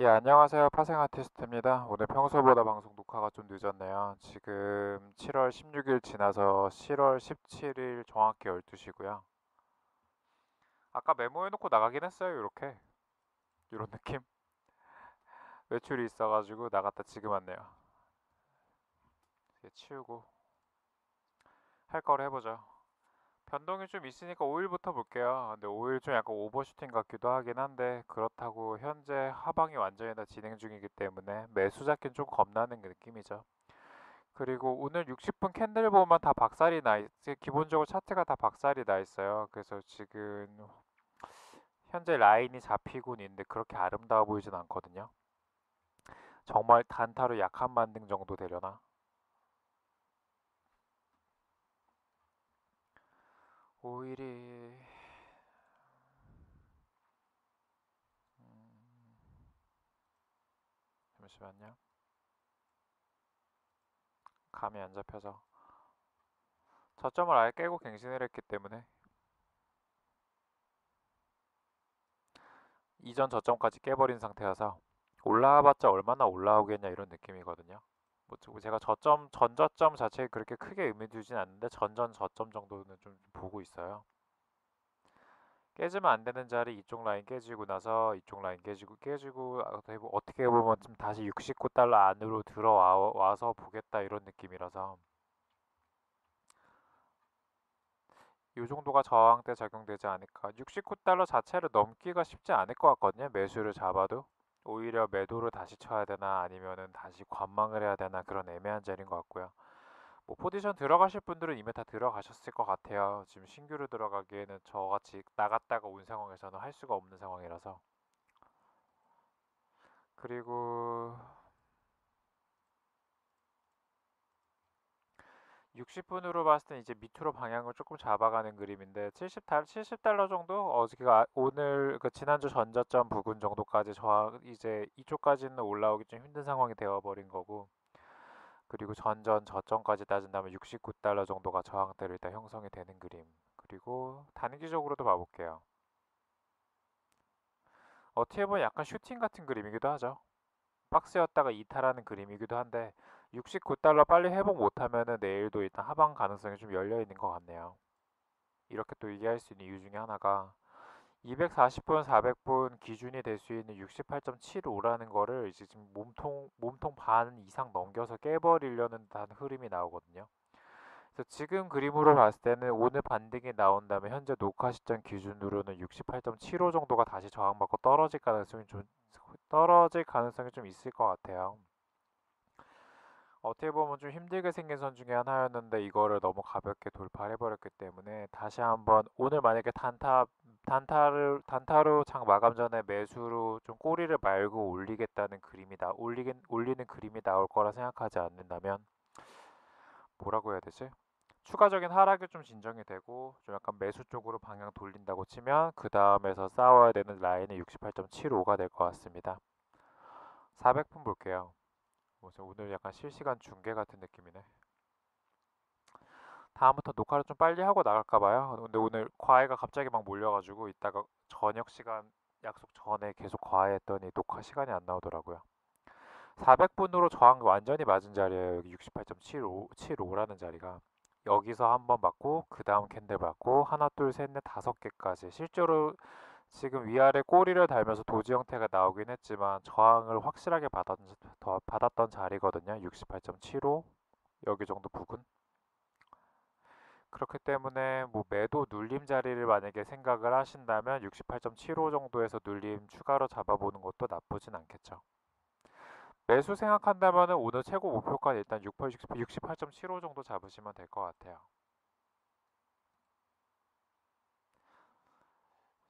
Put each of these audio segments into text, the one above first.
예, 안녕하세요. 파생 아티스트입니다. 오늘 평소보다 방송 녹화가 좀 늦었네요. 지금 7월 16일 지나서 7월 17일 정확히 12시고요. 아까 메모해놓고 나가긴 했어요. 이렇게. 이런 느낌. 외출이 있어가지고 나갔다 지금 왔네요. 치우고 할 거를 해보죠. 변동이 좀 있으니까 5일부터 볼게요. 근데 5일 좀 약간 오버슈팅 같기도 하긴 한데 그렇다고 현재 하방이 완전히 다 진행 중이기 때문에 매수 잡긴 좀 겁나는 그 느낌이죠. 그리고 오늘 60분 캔들 보면 다 박살이 나 있, 기본적으로 차트가 다 박살이 나 있어요. 그래서 지금 현재 라인이 잡히곤 있는데 그렇게 아름다워 보이진 않거든요. 정말 단타로 약한 반등 정도 되려나? 오일이 음, 잠시만요. 감이 안 잡혀서 저점을 아예 깨고 갱신을 했기 때문에 이전 저점까지 깨버린 상태여서 올라와봤자 얼마나 올라오겠냐 이런 느낌이거든요. 뭐 제가 저점 전저점 자체에 그렇게 크게 의미 두진 않는데 전전 저점 정도는 좀 보고 있어요. 깨지면 안 되는 자리 이쪽 라인 깨지고 나서 이쪽 라인 깨지고 깨지고 어떻게 보면 좀 다시 69달러 안으로 들어와서 보겠다 이런 느낌이라서. 이 정도가 저항대 적용되지 않을까. 69달러 자체를 넘기가 쉽지 않을 것 같거든요 매수를 잡아도 오히려 매도를 다시 쳐야 되나 아니면은 다시 관망을 해야 되나 그런 애매한 자리인 것 같고요. 뭐 포지션 들어가실 분들은 이미 다 들어가셨을 것 같아요. 지금 신규로 들어가기에는 저같이 나갔다가 온 상황에서는 할 수가 없는 상황이라서. 그리고 60분으로 봤을 때 이제 밑으로 방향을 조금 잡아가는 그림인데 70달 70달러 정도? 어저께가 오늘 그 지난주 전저점 부근 정도까지 저항 이제 이쪽까지는 올라오기 좀 힘든 상황이 되어버린 거고. 그리고 전전 저점까지 따진다면 69달러 정도가 저항대로 일단 형성이 되는 그림. 그리고 단기적으로도 봐볼게요. 어떻게 보면 약간 슈팅 같은 그림이기도 하죠. 박스였다가 이탈하는 그림이기도 한데 69달러 빨리 회복 못하면은 내일도 일단 하방 가능성이 좀 열려 있는 것 같네요. 이렇게 또 얘기할 수 있는 이유 중에 하나가 240분, 400분 기준이 될 수 있는 68.75라는 거를 이제 지금 몸통 몸통 반 이상 넘겨서 깨버리려는 단 흐름이 나오거든요. 그래서 지금 그림으로 봤을 때는 오늘 반등이 나온다면 현재 녹화 시점 기준으로는 68.75 정도가 다시 저항받고 떨어질 가능성이 좀 떨어질 가능성이 좀 있을 것 같아요. 어떻게 보면 좀 힘들게 생긴 선 중에 하나였는데 이거를 너무 가볍게 돌파해 버렸기 때문에 다시 한번 오늘 만약에 단타 단타를 단타로 장 마감 전에 매수로 좀 꼬리를 말고 올리겠다는 그림이 나 올리긴 올리는 그림이 나올 거라 생각하지 않는다면 뭐라고 해야 되지? 추가적인 하락이 좀 진정이 되고 좀 약간 매수 쪽으로 방향 돌린다고 치면 그 다음에서 싸워야 되는 라인이 68.75가 될 것 같습니다. 400분 볼게요. 뭐죠? 오늘 약간 실시간 중계 같은 느낌이네. 다음부터 녹화를 좀 빨리 하고 나갈까 봐요. 근데 오늘 과외가 갑자기 막 몰려가지고 이따가 저녁 시간 약속 전에 계속 과외했더니 녹화 시간이 안 나오더라고요. 400분으로 저항 완전히 맞은 자리에요. 여기 68.75, 75라는 자리가. 여기서 한번 받고 그 다음 캔들 받고 하나 둘 셋 넷 다섯 개까지 실제로 지금 위아래 꼬리를 달면서 도지 형태가 나오긴 했지만 저항을 확실하게 받았, 받았던 자리거든요. 68.75 여기 정도 부근 그렇기 때문에 뭐 매도 눌림 자리를 만약에 생각을 하신다면 68.75 정도에서 눌림 추가로 잡아보는 것도 나쁘진 않겠죠. 매수 생각한다면 오늘 최고 목표가는 일단 68.75 정도 잡으시면 될 것 같아요.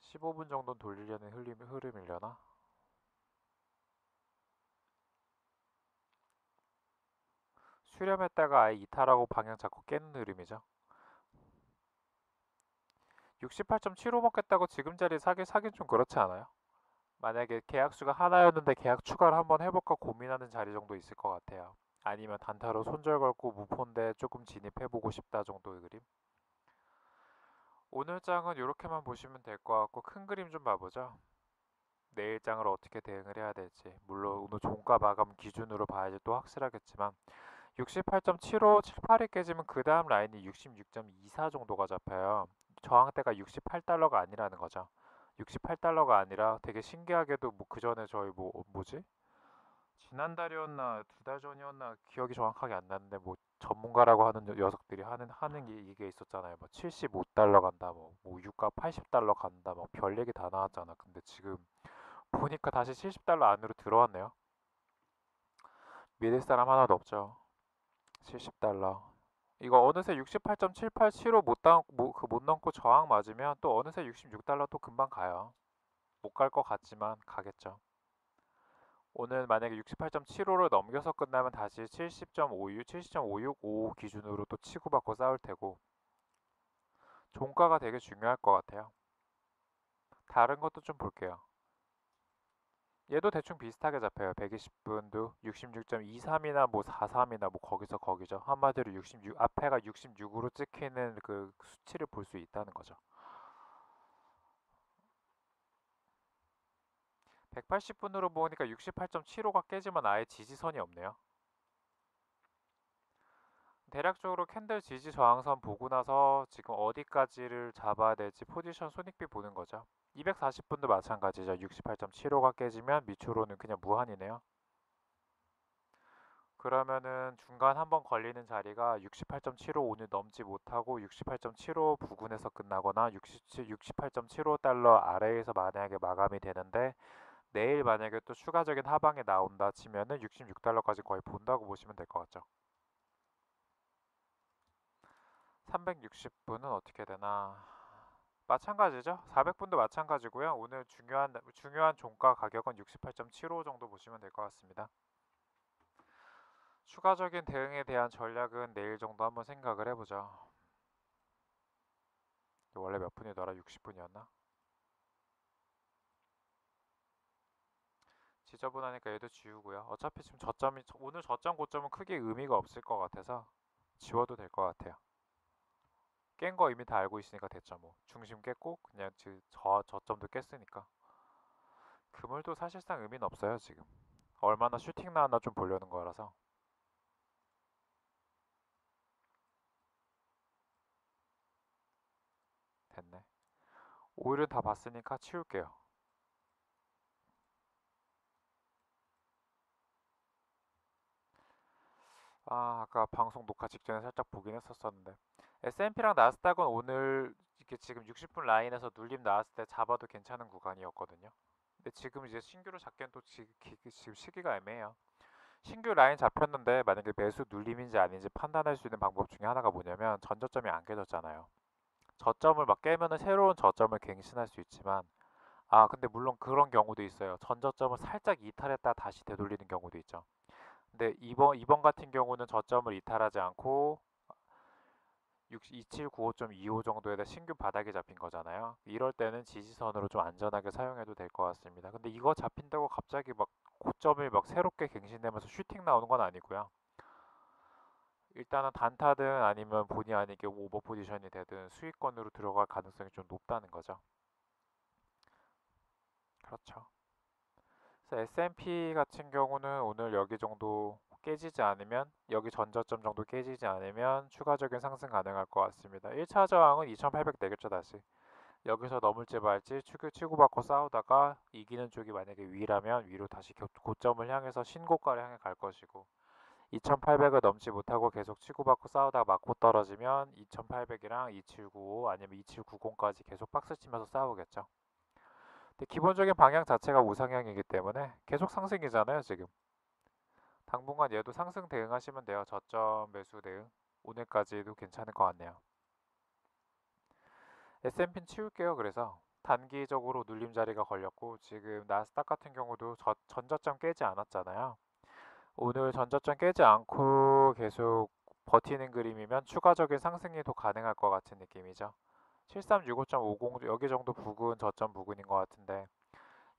15분 정도는 돌리려는 흐름, 흐름이려나? 수렴했다가 아예 이탈하고 방향 잡고 깨는 흐름이죠. 68.75 먹겠다고 지금 자리 사기 사긴 좀 그렇지 않아요? 만약에 계약수가 하나였는데 계약 추가를 한번 해볼까 고민하는 자리 정도 있을 것 같아요. 아니면 단타로 손절 걸고 무폰데 조금 진입해보고 싶다 정도의 그림? 오늘 장은 이렇게만 보시면 될 것 같고 큰 그림 좀 봐보죠. 내일장으로 어떻게 대응을 해야 될지 물론 오늘 종가 마감 기준으로 봐야지 또 확실하겠지만 68.75, 78이 깨지면 그 다음 라인이 66.24 정도가 잡혀요. 저항대가 68달러가 아니라는 거죠. 68달러가 아니라 되게 신기하게도 뭐 그 전에 저희 뭐 어, 뭐지? 지난달이었나 두 달 전이었나 기억이 정확하게 안 나는데 뭐 전문가라고 하는 녀- 녀석들이 하는 하는 게 이게 있었잖아요. 뭐 75달러 간다, 뭐, 뭐 유가 80달러 간다, 뭐 별 얘기 다 나왔잖아. 근데 지금 보니까 다시 70달러 안으로 들어왔네요. 믿을 사람 하나도 없죠. 70달러. 이거 어느새 68.7875못 당, 뭐, 넘고 저항 맞으면 또 어느새 66달러 또 금방 가요. 못 갈 것 같지만 가겠죠. 오늘 만약에 68.75를 넘겨서 끝나면 다시 70.56, 70.565 기준으로 또 치고받고 싸울 테고 종가가 되게 중요할 것 같아요. 다른 것도 좀 볼게요. 얘도 대충 비슷하게 잡혀요. 120분도 66.23이나 뭐 43이나 뭐 거기서 거기죠. 한마디로 66 앞에가 66으로 찍히는 그 수치를 볼 수 있다는 거죠. 180분으로 보니까 68.75가 깨지면 아예 지지선이 없네요. 대략적으로 캔들 지지 저항선 보고 나서 지금 어디까지를 잡아야 될지 포지션 손익비 보는 거죠. 240분도 마찬가지죠. 68.75가 깨지면 밑으로는 그냥 무한이네요. 그러면은 중간 한번 걸리는 자리가 68.75 오늘 넘지 못하고 68.75 부근에서 끝나거나 67, 68.75달러 아래에서 만약에 마감이 되는데 내일 만약에 또 추가적인 하방에 나온다 치면은 66달러까지 거의 본다고 보시면 될 것 같죠. 360분은 어떻게 되나? 마찬가지죠. 400분도 마찬가지고요. 오늘 중요한 중요한 종가 가격은 68.75 정도 보시면 될 것 같습니다. 추가적인 대응에 대한 전략은 내일 정도 한번 생각을 해보죠. 원래 몇 분이더라? 60분이었나? 지저분하니까 얘도 지우고요. 어차피 지금 저점이 오늘 저점 고점은 크게 의미가 없을 것 같아서 지워도 될 것 같아요. 깬 거 이미 다 알고 있으니까 됐죠 뭐. 중심 깼고 그냥 저 저점도 깼으니까. 그물도 사실상 의미는 없어요 지금. 얼마나 슈팅 나왔나 좀 보려는 거라서. 됐네. 오일은 다 봤으니까 치울게요. 아, 아까 방송 녹화 직전에 살짝 보긴 했었었는데 S&P랑 나스닥은 오늘 이렇게 지금 60분 라인에서 눌림 나왔을 때 잡아도 괜찮은 구간이었거든요. 근데 지금 이제 신규로 잡기엔 또 지, 금 시기가 애매해요. 신규 라인 잡혔는데 만약에 매수 눌림인지 아닌지 판단할 수 있는 방법 중에 하나가 뭐냐면 전저점이 안 깨졌잖아요. 저점을 막 깨면은 새로운 저점을 갱신할 수 있지만 아 근데 물론 그런 경우도 있어요. 전저점을 살짝 이탈했다 다시 되돌리는 경우도 있죠. 근데 이번 이번 같은 경우는 저점을 이탈하지 않고 2795.25 정도에다 신규 바닥에 잡힌 거잖아요. 이럴 때는 지지선으로 좀 안전하게 사용해도 될 것 같습니다. 근데 이거 잡힌다고 갑자기 막 고점을 막 새롭게 갱신되면서 슈팅 나오는 건 아니고요. 일단은 단타든 아니면 본의 아니게 오버 포지션이 되든 수익권으로 들어갈 가능성이 좀 높다는 거죠. 그렇죠. S&P 같은 경우는 오늘 여기 정도 깨지지 않으면 여기 전저점 정도 깨지지 않으면 추가적인 상승 가능할 것 같습니다. 1차 저항은 2800 되겠죠 다시. 여기서 넘을지 말지 치고, 치고받고 싸우다가 이기는 쪽이 만약에 위라면 위로 다시 고점을 향해서 신고가를 향해 갈 것이고 2800을 넘지 못하고 계속 치고받고 싸우다가 맞고 떨어지면 2800이랑 2795 아니면 2790까지 계속 박스 치면서 싸우겠죠. 근데 기본적인 방향 자체가 우상향이기 때문에 계속 상승이잖아요 지금. 당분간 얘도 상승 대응하시면 돼요. 저점 매수 대응. 오늘까지도 괜찮을 것 같네요. S&P는 치울게요. 그래서 단기적으로 눌림 자리가 걸렸고 지금 나스닥 같은 경우도 저, 전저점 깨지 않았잖아요. 오늘 전저점 깨지 않고 계속 버티는 그림이면 추가적인 상승이 더 가능할 것 같은 느낌이죠. 7365.50 여기 정도 부근 저점 부근인 것 같은데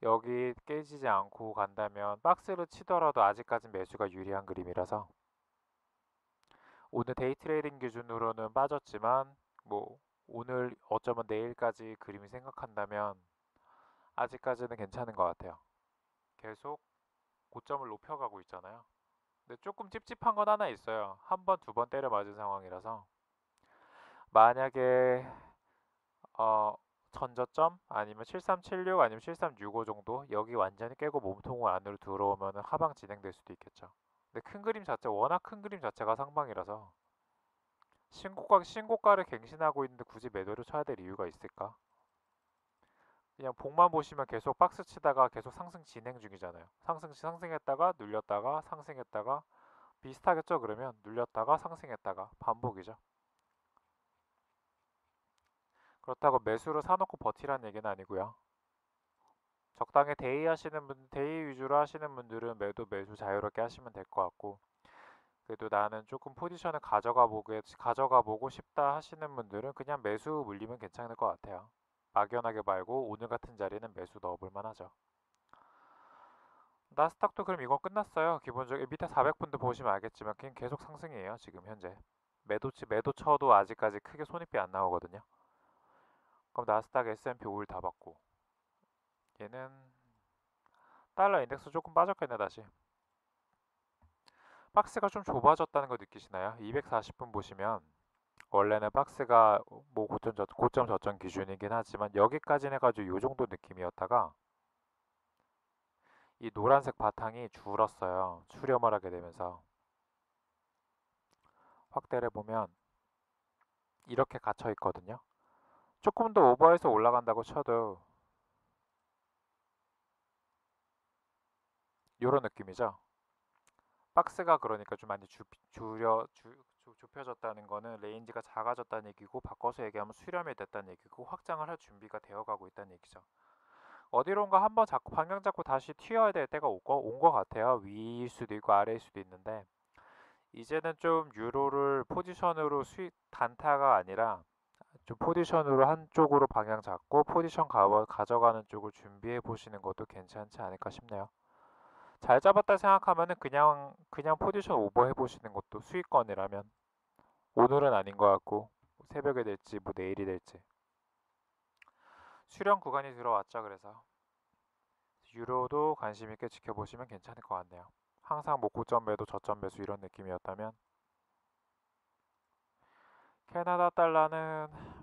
여기 깨지지 않고 간다면 박스를 치더라도 아직까진 매수가 유리한 그림이라서 오늘 데이 트레이딩 기준으로는 빠졌지만 뭐 오늘 어쩌면 내일까지 그림이 생각한다면 아직까지는 괜찮은 것 같아요. 계속 고점을 높여가고 있잖아요. 근데 조금 찝찝한 건 하나 있어요. 한 번, 두 번 때려 맞은 상황이라서 만약에 어, 전저점 아니면 7376 아니면 7365 정도 여기 완전히 깨고 몸통을 안으로 들어오면 하방 진행될 수도 있겠죠. 근데 큰 그림 자체 워낙 큰 그림 자체가 상방이라서 신고가 신고가를 갱신하고 있는데 굳이 매도를 쳐야 될 이유가 있을까? 그냥 복만 보시면 계속 박스 치다가 계속 상승 진행 중이잖아요. 상승 상승했다가 눌렸다가 상승했다가 비슷하겠죠? 그러면 눌렸다가 상승했다가 반복이죠. 그렇다고 매수로 사놓고 버티라는 얘기는 아니고요. 적당히 데이 하시는 분, 데이 위주로 하시는 분들은 매도 매수 자유롭게 하시면 될 것 같고 그래도 나는 조금 포지션을 가져가 보게 가져가 보고 싶다 하시는 분들은 그냥 매수 물리면 괜찮을 것 같아요. 막연하게 말고 오늘 같은 자리는 매수 넣어볼 만하죠. 나스닥도 그럼 이건 끝났어요. 기본적으로 밑에 400분도 보시면 알겠지만 그냥 계속 상승이에요. 지금 현재 매도치 매도 쳐도 아직까지 크게 손익비 안 나오거든요. 그럼 나스닥 S&P 5일 다 받고 얘는 달러 인덱스 조금 빠졌겠네 다시 박스가 좀 좁아졌다는 거 느끼시나요? 240분 보시면 원래는 박스가 뭐 고점, 저, 고점 저점 기준이긴 하지만 여기까지는 해가지고 이 정도 느낌이었다가 이 노란색 바탕이 줄었어요. 수렴을 하게 되면서 확대를 보면 이렇게 갇혀 있거든요. 조금 더 오버해서 올라간다고 쳐도 이런 느낌이죠. 박스가 그러니까 좀 많이 주, 줄여 주, 주, 좁혀졌다는 거는 레인지가 작아졌다는 얘기고 바꿔서 얘기하면 수렴이 됐다는 얘기고 확장을 할 준비가 되어가고 있다는 얘기죠. 어디론가 한번 자꾸 방향 잡고 다시 튀어야 될 때가 온것 같아요. 위일 수도 있고 아래일 수도 있는데 이제는 좀 유로를 포지션으로 수익 단타가 아니라 좀 포지션으로 한쪽으로 방향 잡고 포지션 가, 가져가는 쪽을 준비해 보시는 것도 괜찮지 않을까 싶네요. 잘 잡았다 생각하면은 그냥 그냥 포지션 오버 해 보시는 것도 수익권이라면 오늘은 아닌 것 같고 새벽에 될지 뭐 내일이 될지 수령 구간이 들어왔죠 그래서 유로도 관심 있게 지켜보시면 괜찮을 것 같네요. 항상 뭐 고점 매도 저점 매수 이런 느낌이었다면 캐나다 달러는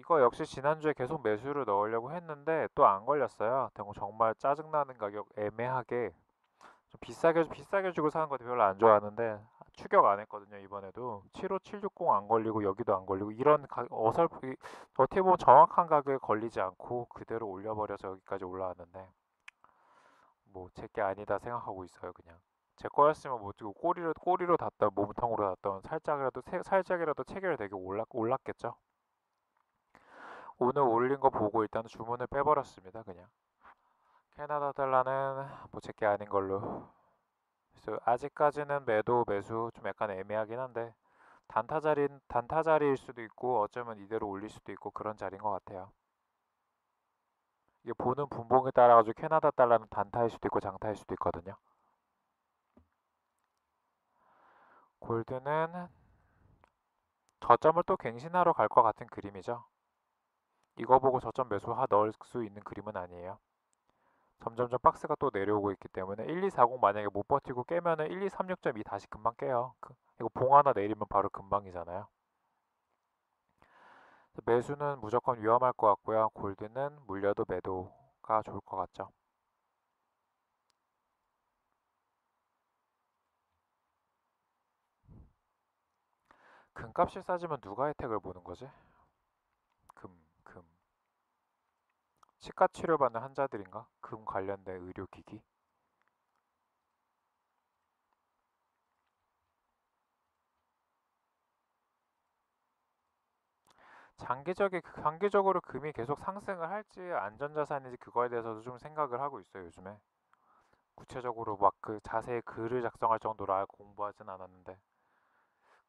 이거 역시 지난주에 계속 매수를 넣으려고 했는데 또 안 걸렸어요. 정말 짜증나는 가격 애매하게 좀 비싸게 비싸게 주고 사는 것도 별로 안 좋아하는데 추격 안 했거든요 이번에도 75760 안 걸리고 여기도 안 걸리고 이런 가, 어설프 어떻게 보면 정확한 가격에 걸리지 않고 그대로 올려버려서 여기까지 올라왔는데 뭐 제게 아니다 생각하고 있어요 그냥 제 거였으면 뭐 꼬리로 꼬리로 닿던 몸통으로 닿던 살짝이라도 살짝이라도 체결되게 올랐 올랐겠죠. 오늘 올린 거 보고 일단 주문을 빼버렸습니다. 그냥 캐나다 달러는 뭐 제게 아닌 걸로. 그래서 아직까지는 매도 매수 좀 약간 애매하긴 한데 단타 자리 단타 자리일 수도 있고 어쩌면 이대로 올릴 수도 있고 그런 자리인 것 같아요. 이게 보는 분봉에 따라 가지고 캐나다 달러는 단타일 수도 있고 장타일 수도 있거든요. 골드는 저점을 또 갱신하러 갈 것 같은 그림이죠. 이거 보고 저점 매수 하 넣을 수 있는 그림은 아니에요. 점점점 박스가 또 내려오고 있기 때문에 1240 만약에 못 버티고 깨면은 1236.2 다시 금방 깨요. 그, 이거 봉 하나 내리면 바로 금방이잖아요. 매수는 무조건 위험할 것 같고요. 골드는 물려도 매도가 좋을 것 같죠. 금값이 싸지면 누가 혜택을 보는 거지? 금, 금. 치과 치료받는 환자들인가? 금 관련된 의료기기? 장기적이 장기적으로 금이 계속 상승을 할지 안전자산인지 그거에 대해서도 좀 생각을 하고 있어요 요즘에 구체적으로 막 그 자세히 글을 작성할 정도로 아 공부하진 않았는데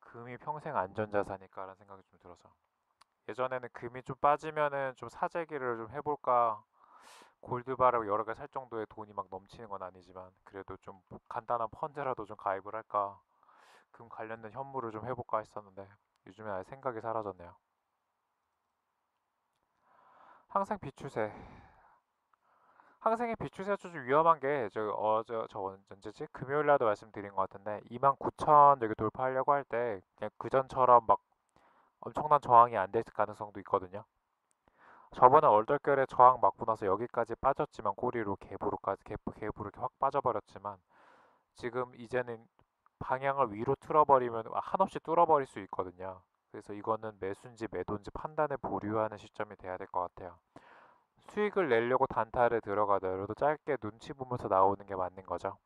금이 평생 안전자산일까라는 생각이 좀 들어서 예전에는 금이 좀 빠지면은 좀 사재기를 좀 해볼까 골드바를 여러 개 살 정도의 돈이 막 넘치는 건 아니지만 그래도 좀 간단한 펀드라도 좀 가입을 할까 금 관련된 현물을 좀 해볼까 했었는데 요즘에 아예 생각이 사라졌네요. 항생 비추세. 항생의 비추세가 좀 위험한 게, 저, 어저, 저 언제지? 금요일 날도 말씀드린 것 같은데, 29,000 여기 돌파하려고 할 때, 그냥 그전처럼 막 엄청난 저항이 안될 가능성도 있거든요. 저번에 얼떨결에 저항 맞고 나서 여기까지 빠졌지만 꼬리로 갭으로까지 갭, 갭으로 이렇게 확 빠져버렸지만 지금 이제는 방향을 위로 틀어버리면 한없이 뚫어버릴 수 있거든요. 그래서 이거는 매수인지 매도인지 판단에 보류하는 시점이 돼야 될 것 같아요. 수익을 내려고 단타를 들어가더라도 짧게 눈치 보면서 나오는 게 맞는 거죠.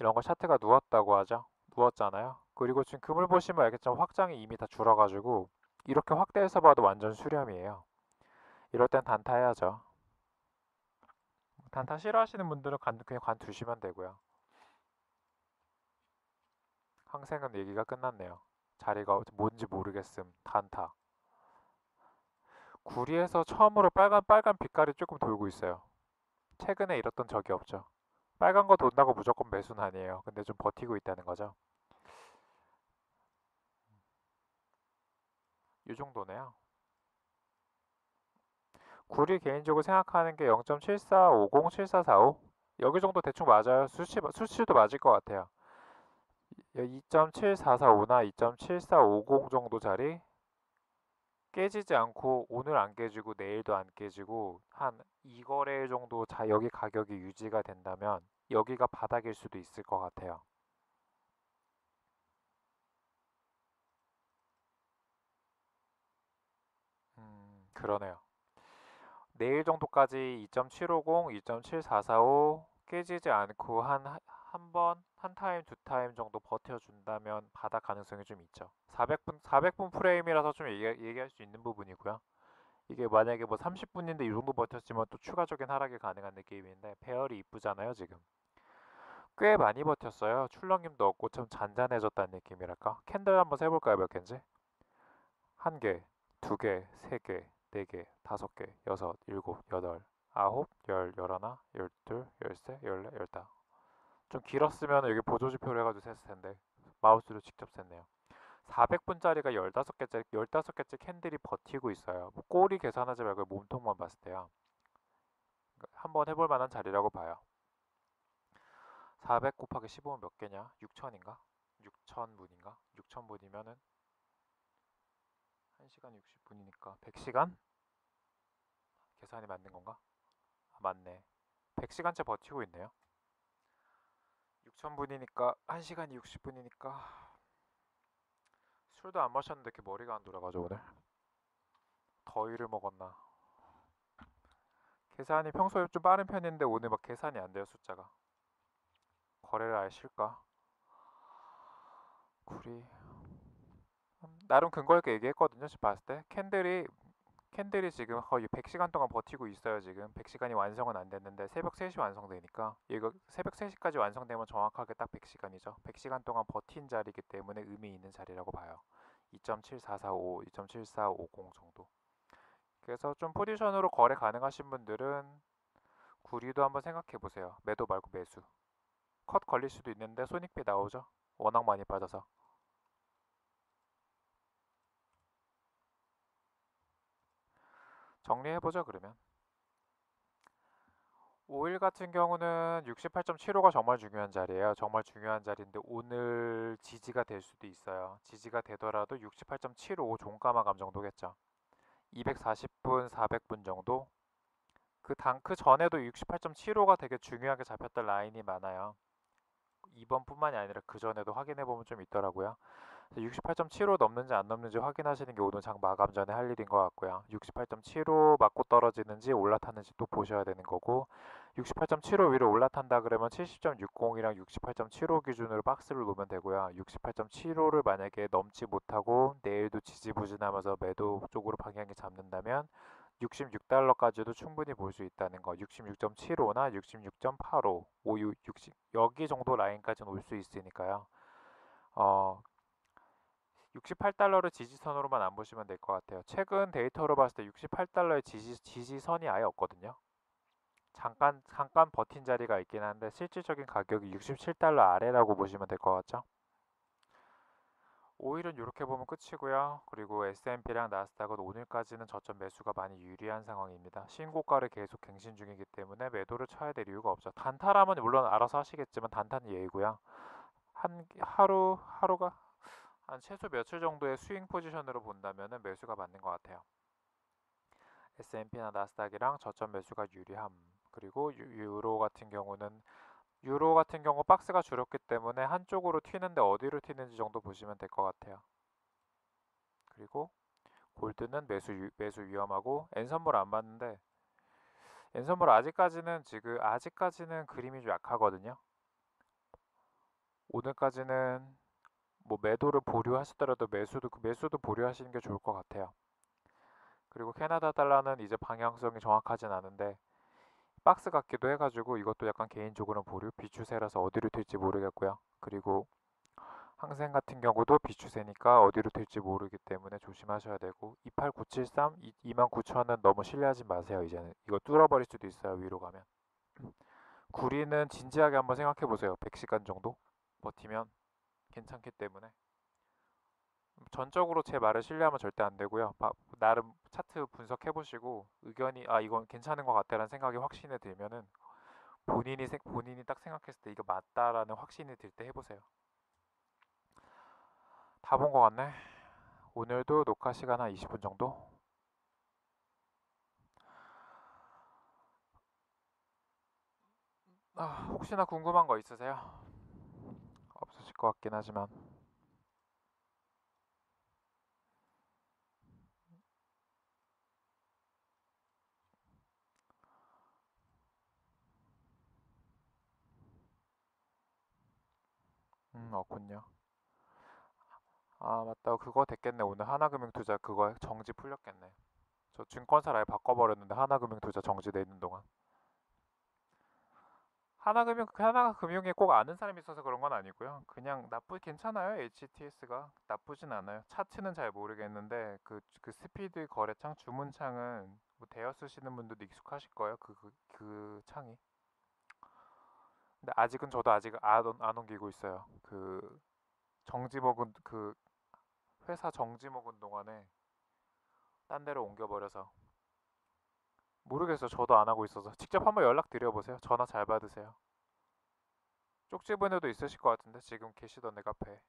이런 거 차트가 누웠다고 하죠. 누웠잖아요. 그리고 지금 금을 보시면 알겠지만 확장이 이미 다 줄어가지고 이렇게 확대해서 봐도 완전 수렴이에요. 이럴 땐 단타 해야죠. 단타 싫어하시는 분들은 관, 그냥 관 두시면 되고요. 항생은 얘기가 끝났네요. 자리가 뭔지 모르겠음. 단타. 구리에서 처음으로 빨간 빨간 빛깔이 조금 돌고 있어요. 최근에 이랬던 적이 없죠. 빨간 거 돈다고 무조건 매수는 아니에요. 근데 좀 버티고 있다는 거죠. 이 정도네요. 구리 개인적으로 생각하는 게 0.7450, 7445 여기 정도 대충 맞아요. 수치, 수치도 맞을 것 같아요. 2.7445나 2.7450 정도 자리 깨지지 않고 오늘 안 깨지고 내일도 안 깨지고 한 2거래 정도 자 여기 가격이 유지가 된다면 여기가 바닥일 수도 있을 것 같아요. 음, 그러네요. 내일 정도까지 2.750, 2.7445 깨지지 않고 한 한 번, 한 타임, 두 타임 정도 버텨준다면 바닥 가능성이 좀 있죠. 400분, 400분 프레임이라서 좀 얘기, 얘기할 수 있는 부분이고요. 이게 만약에 뭐 30분인데 이 정도 버텼지만 또 추가적인 하락이 가능한 느낌인데 배열이 이쁘잖아요 지금 꽤 많이 버텼어요 출렁임도 없고 좀 잔잔해졌다는 느낌이랄까 캔들 한번 세볼까요 몇 개인지 한 개, 두 개, 세 개, 네 개, 다섯 개, 여섯, 일곱, 여덟, 아홉, 열, 열하나, 열둘, 열세, 열네, 열다. 좀 길었으면 여기 보조지표를 해가지고 셌을 텐데 마우스로 직접 셌네요. 400분짜리가 15개짜리, 15개째 캔들이 버티고 있어요. 뭐 꼬리 계산하지 말고 몸통만 봤을 때요. 한번 해볼 만한 자리라고 봐요. 400 곱하기 15면 몇 개냐? 6천인가? 6천분인가? 6천분이면은 1시간 60분이니까 100시간? 계산이 맞는 건가? 아, 맞네. 100시간째 버티고 있네요. 6천분이니까 1시간이 60분이니까 술도 안 마셨는데 이렇게 머리가 안 돌아가죠 오늘? 더위를 먹었나? 계산이 평소에 좀 빠른 편인데 오늘 막 계산이 안 돼요 숫자가 거래를 아예 쉴까? 구리 나름 근거 있게 얘기했거든요. 지금 봤을 때 캔들이 캔들이 지금 거의 100시간 동안 버티고 있어요. 지금 100시간이 완성은 안 됐는데 새벽 3시 완성되니까 이거 새벽 3시까지 완성되면 정확하게 딱 100시간이죠. 100시간 동안 버틴 자리이기 때문에 의미 있는 자리라고 봐요. 2.7445, 2.7450 정도. 그래서 좀 포지션으로 거래 가능하신 분들은 구리도 한번 생각해 보세요. 매도 말고 매수. 컷 걸릴 수도 있는데 손익비 나오죠. 워낙 많이 빠져서. 정리해보죠 그러면 5일 같은 경우는 68.75가 정말 중요한 자리예요. 정말 중요한 자리인데 오늘 지지가 될 수도 있어요. 지지가 되더라도 68.75 종가마감 정도겠죠. 240분, 400분 정도. 그 단크 전에도 68.75가 되게 중요하게 잡혔던 라인이 많아요. 이번뿐만이 아니라 그 전에도 확인해 보면 좀 있더라고요. 68.75 넘는지 안 넘는지 확인하시는 게 오늘 장 마감 전에 할 일인 것 같고요. 68.75 맞고 떨어지는지 올라타는지 또 보셔야 되는 거고 68.75 위로 올라탄다 그러면 70.60이랑 68.75 기준으로 박스를 놓으면 되고요. 68.75를 만약에 넘지 못하고 내일도 지지부진하면서 매도 쪽으로 방향이 잡는다면 66달러까지도 충분히 볼 수 있다는 거. 66.75나 66.85, 56, 60 여기 정도 라인까지는 올 수 있으니까요. 어, 68달러를 지지선으로만 안 보시면 될 것 같아요. 최근 데이터로 봤을 때 68달러의 지지, 지지선이 아예 없거든요. 잠깐 잠깐 버틴 자리가 있긴 한데 실질적인 가격이 67달러 아래라고 보시면 될 것 같죠. 오일은 이렇게 보면 끝이고요. 그리고 S&P랑 나스닥은 오늘까지는 저점 매수가 많이 유리한 상황입니다. 신고가를 계속 갱신 중이기 때문에 매도를 쳐야 될 이유가 없죠. 단타라면 물론 알아서 하시겠지만 단타는 예의고요. 한 하루 하루가 한 최소 며칠 정도의 스윙 포지션으로 본다면 매수가 맞는 것 같아요. S&P나 나스닥이랑 저점 매수가 유리함. 그리고 유로 같은 경우는 유로 같은 경우 박스가 줄었기 때문에 한쪽으로 튀는데 어디로 튀는지 정도 보시면 될 것 같아요. 그리고 골드는 매수 유, 매수 위험하고 엔선물 안 봤는데 엔선물 아직까지는 지금 아직까지는 그림이 좀 약하거든요. 오늘까지는 뭐 매도를 보류하시더라도 매수도 매수도 보류하시는 게 좋을 것 같아요. 그리고 캐나다 달러는 이제 방향성이 정확하진 않은데 박스 같기도 해가지고 이것도 약간 개인적으로는 보류 비추세라서 어디로 튈지 모르겠고요. 그리고 항생 같은 경우도 비추세니까 어디로 튈지 모르기 때문에 조심하셔야 되고 28973, 29000은 너무 신뢰하지 마세요. 이제는 이거 뚫어버릴 수도 있어요. 위로 가면 구리는 진지하게 한번 생각해 보세요. 100시간 정도 버티면 괜찮기 때문에 전적으로 제 말을 신뢰하면 절대 안 되고요. 나름 차트 분석해 보시고 의견이 아 이건 괜찮은 것 같다라는 생각이 확신이 들면은 본인이 생, 본인이 딱 생각했을 때 이거 맞다라는 확신이 들 때 해보세요. 다 본 것 같네. 오늘도 녹화 시간 한 20분 정도. 아, 혹시나 궁금한 거 있으세요? 것 같긴 하지만. 음, 없군요. 아, 맞다. 그거 됐겠네. 오늘 하나금융투자 그거 정지 풀렸겠네. 저 증권사를 아예 바꿔버렸는데 하나금융투자 정지돼 있는 동안. 하나금융, 하나금융에 꼭 아는 사람이 있어서 그런 건 아니고요. 그냥 나쁘, 괜찮아요. HTS가. 나쁘진 않아요. 차트는 잘 모르겠는데, 그, 그 스피드 거래창, 주문창은 뭐 대여 쓰시는 분들도 익숙하실 거예요. 그, 그, 그 창이. 근데 아직은 저도 아직 안, 안 옮기고 있어요. 그 정지 먹은 그 회사 정지 먹은 동안에 딴 데로 옮겨 버려서 모르겠어요. 저도 안 하고 있어서 직접 한번 연락 드려보세요. 전화 잘 받으세요. 쪽지분에도 있으실 것 같은데 지금 계시던데 카페에.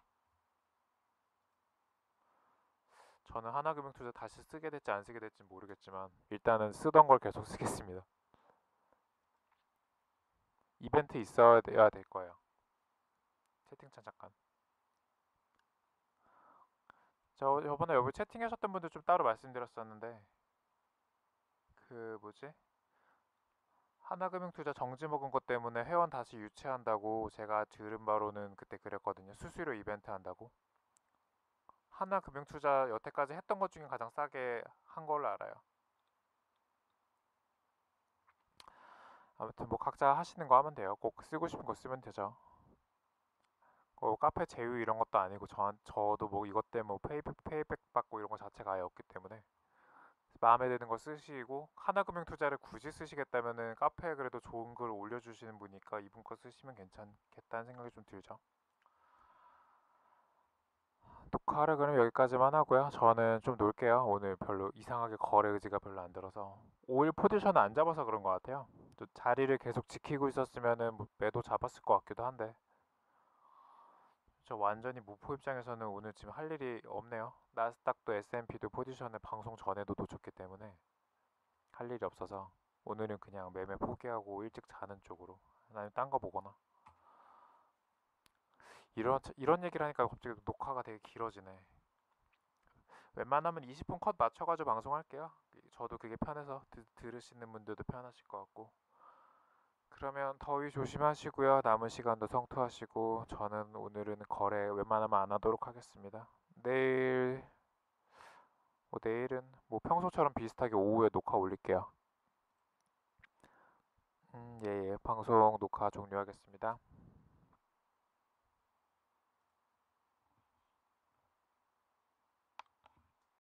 저는 하나금융투자 다시 쓰게 될지 안 쓰게 될지 모르겠지만 일단은 쓰던 걸 계속 쓰겠습니다. 이벤트 있어야 될 거예요. 채팅창 잠깐. 저 저번에 여기 채팅하셨던 분들 좀 따로 말씀드렸었는데 그 뭐지? 하나금융투자 정지 먹은 것 때문에 회원 다시 유치한다고 제가 들은 바로는 그때 그랬거든요. 수수료 이벤트 한다고. 하나금융투자 여태까지 했던 것 중에 가장 싸게 한 걸로 알아요. 아무튼 뭐 각자 하시는 거 하면 돼요. 꼭 쓰고 싶은 거 쓰면 되죠. 어, 카페 제휴 이런 것도 아니고 저, 저도 뭐 이것 때문에 뭐 페이백, 페이백 받고 이런 거 자체가 아예 없기 때문에 마음에 드는 거 쓰시고 하나금융투자를 굳이 쓰시겠다면은 카페에 그래도 좋은 글 올려주시는 분이니까 이분 거 쓰시면 괜찮겠다는 생각이 좀 들죠. 녹화를 그럼 여기까지만 하고요. 저는 좀 놀게요. 오늘 별로 이상하게 거래 의지가 별로 안 들어서 5일 포지션을 안 잡아서 그런 것 같아요. 또 자리를 계속 지키고 있었으면은 뭐 매도 잡았을 것 같기도 한데 저 완전히 무포 입장에서는 오늘 지금 할 일이 없네요. 나스닥도 S&P도 포지션을 방송 전에도 놓쳤기 때문에 할 일이 없어서 오늘은 그냥 매매 포기하고 일찍 자는 쪽으로 아니면 딴 거 보거나 이런 이런 얘기를 하니까 갑자기 녹화가 되게 길어지네. 웬만하면 20분 컷 맞춰가지고 방송할게요. 저도 그게 편해서 드, 들으시는 분들도 편하실 것 같고. 그러면 더위 조심하시고요. 남은 시간도 성투하시고 저는 오늘은 거래 웬만하면 안 하도록 하겠습니다. 내일 뭐 내일은 뭐 평소처럼 비슷하게 오후에 녹화 올릴게요. 음, 예, 예. 방송 녹화 종료하겠습니다.